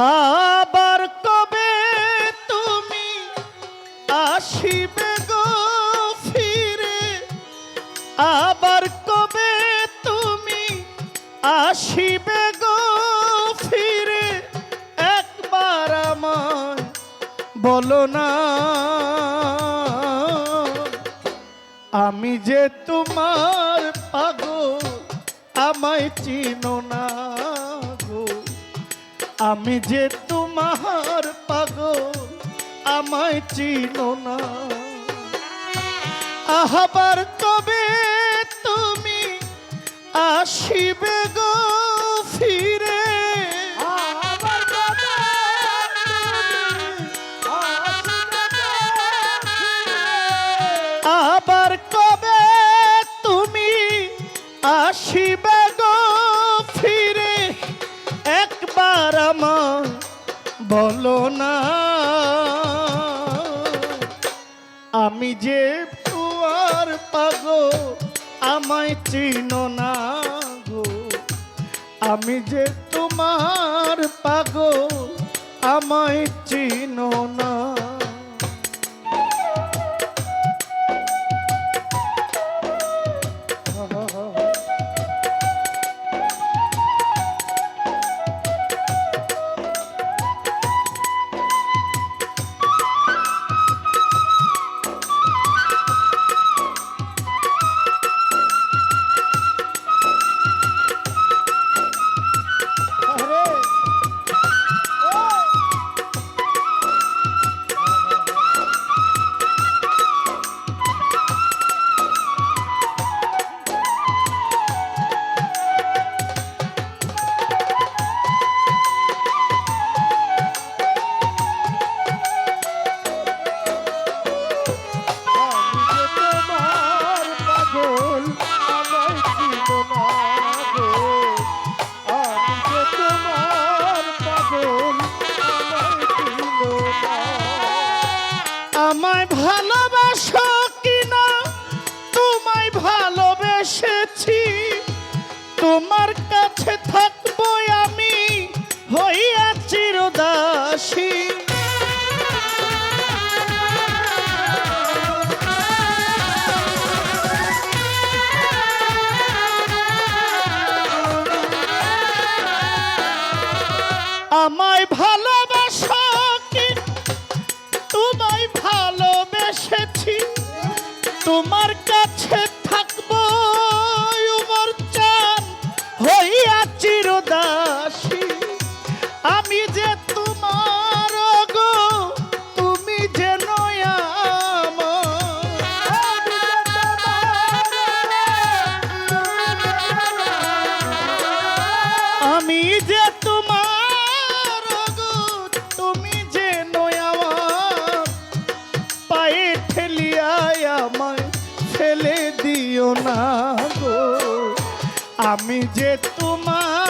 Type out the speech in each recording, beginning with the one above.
আবার কবে তুমি আসিবে গো ফিরে? আবার কবে তুমি আসিবে গো ফিরে? একবার আমায় বলো না। আমি যে তোমার পাগল, আমায় চিনো না। আমি যে তোমার পাগল আমায় চিনো না। আহবার কবে তুমি আসিবে গো ফিরে? আবার কবে তুমি আসিবে আমার বলো না। আমি যে তোমার পাগ আমায় চিনো না গো। আমি যে তোমার পাগ আমায় চিনো না তোমার কাছে থাকব আমি হইয়া চিরদাসী। আমায় ভালোবাসো তোমায় ভালোবেসেছি। তোমার চিরদাসী আমি যে তোমার গো, তুমি যে নয়া আমি যে তোমার গো, তুমি যে নয়ার পায়ে ঠেলিয়ায় আমায় ফেলে দিও না গো। আমি যে তোমার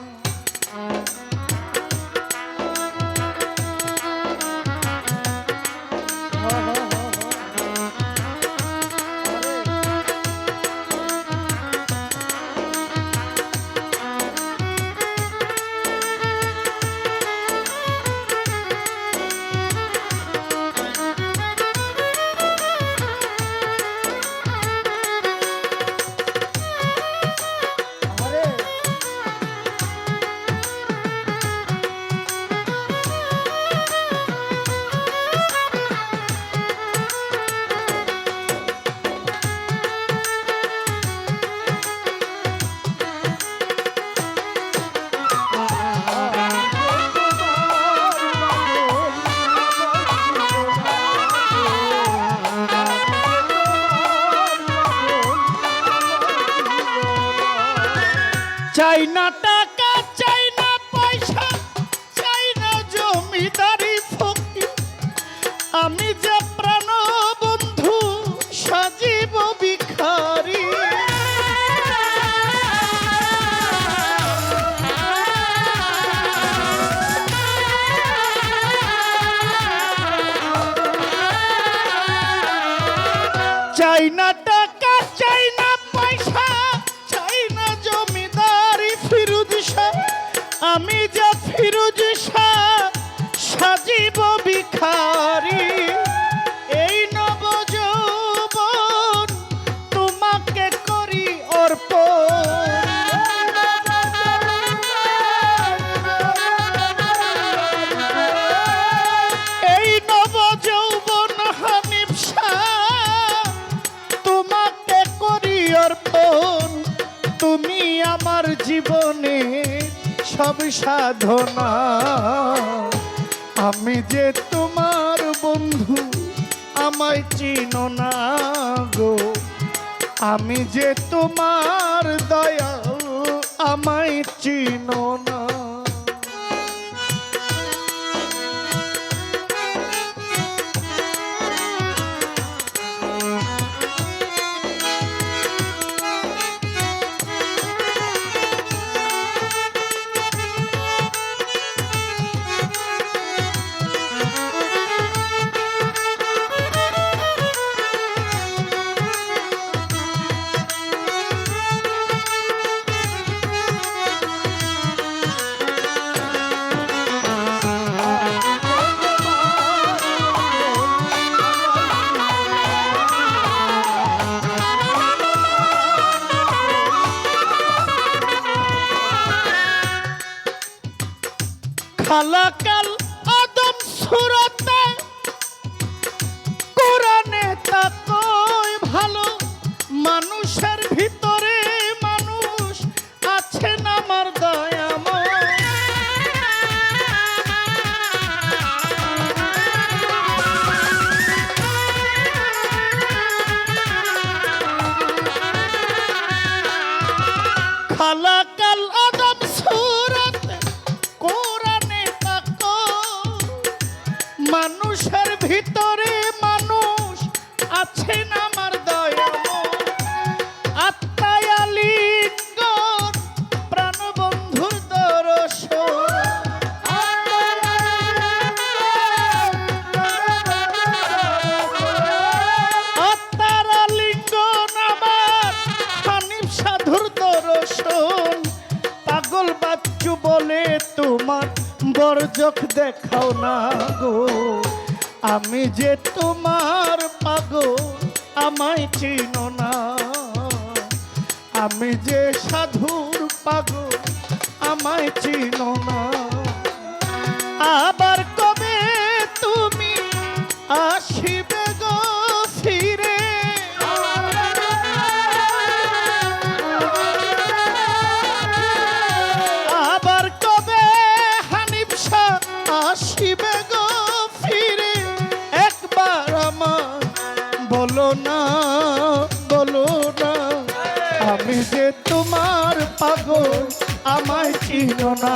চাই না টাকা, চাই না পয়সা, চাই না জমিদারি ফকির। আমি যে প্রাণ বন্ধু, সাজিব ভিখারি। চাই না সব সাধনা। আমি যে তোমার বন্ধু, আমায় চিনো না গো। আমি যে তোমার দয়া আমায় চিনো না। বাচ্চু বলে তোমার বরজক দেখাও না গো। আমি যে তোমার পাগো আমায় চিনো না। আমি যে সাধুর পাগো আমায় চিনো না। আবার না, বলো না। আমি যে তোমার পাগল, আমায় চিনো না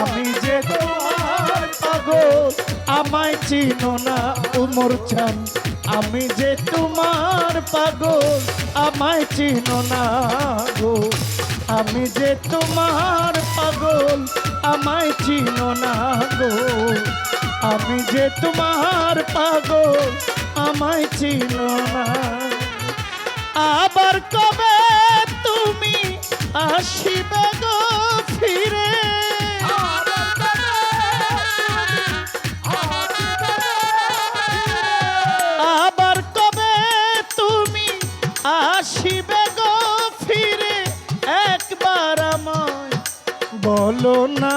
আমি যে তোমার পাগল, আমায় চিনো না, উমর চান। আমি যে তোমার পাগল, আমায় চিনো না গো। আমি যে তোমার পাগল, আমায় চিনো না গো। আমি যে তোমার পাগল আমায় চিনো না। আবার কবে তুমি আসিবে গো ফিরে? আবার কবে তুমি আসিবে গো ফিরে? একবার আমায় বলো না।